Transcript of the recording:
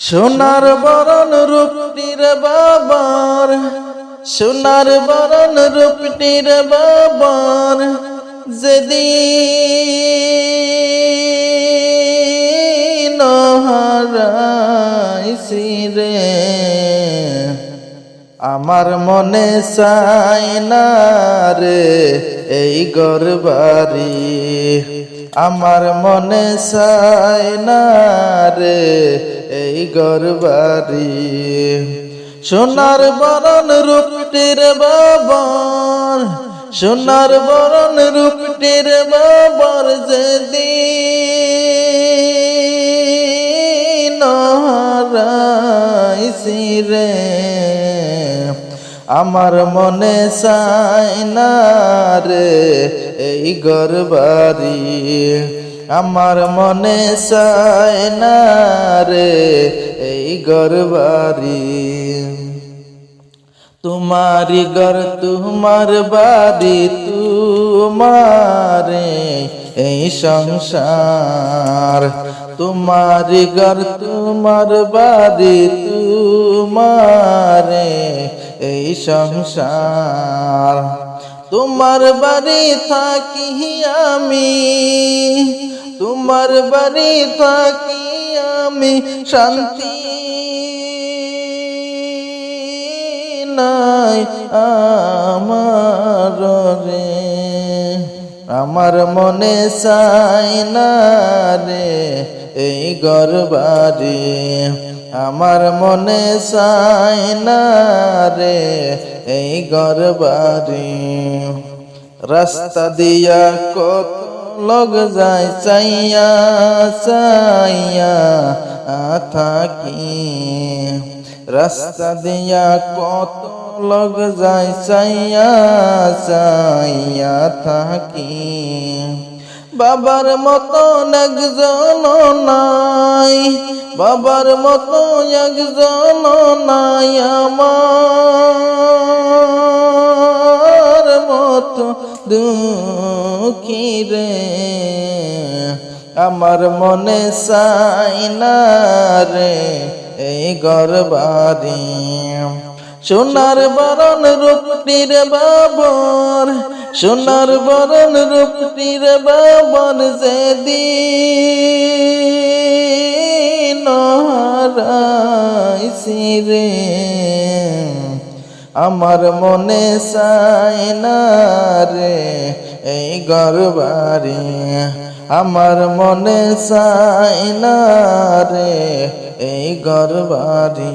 সোনার বরণ রূপটির বাবার, সোনার বরণ রূপটির বাবার, যেদিন হারাইছি রে আমার মনে চাই না রে এই গরবারি আমার মনে চাই না রে এই গরবারি সোনার বরণ রূপটির বাবর সোনার বরণ রূপটির বাবর যেদিন হারাইছি রে, আমার মনে চাই না রে এই গরবারি আমার মনে চাই না রে এই গরবারি তোমারি ঘর, তোমার বাড়ি, তোমারে এই সংসার। তোমারি ঘর, তোমার বাড়ি, তোমারে এই সংসার। তোমার বাড়ি থাকি আমি তোমার বাড়ি থাকি আমি শান্তি নাই আমার রে। আমার মনে চাই না রে এই গরবারি আমার মনে চাই না রে এই গরবারি রাস্তা দিয়া কত লগ যায় চাইয়া চাইয়া থাকি রাস্তা দিয়া কত লগ যায় চাইয়া চাইয়া থাকি বাবার মতো একজন নাই বাবার মতো একজন নাই আমার মতো দুঃখী আমার মনে চাই না রে এই গরবারি সোনার বরণ রূপটির বাবর, সোনার বরণ রূপটির বাবর যেদিন হারাইছি রে। আমার মনে চাই না রে এই গরবারে আমার মনে চাই না রে এই গরবারি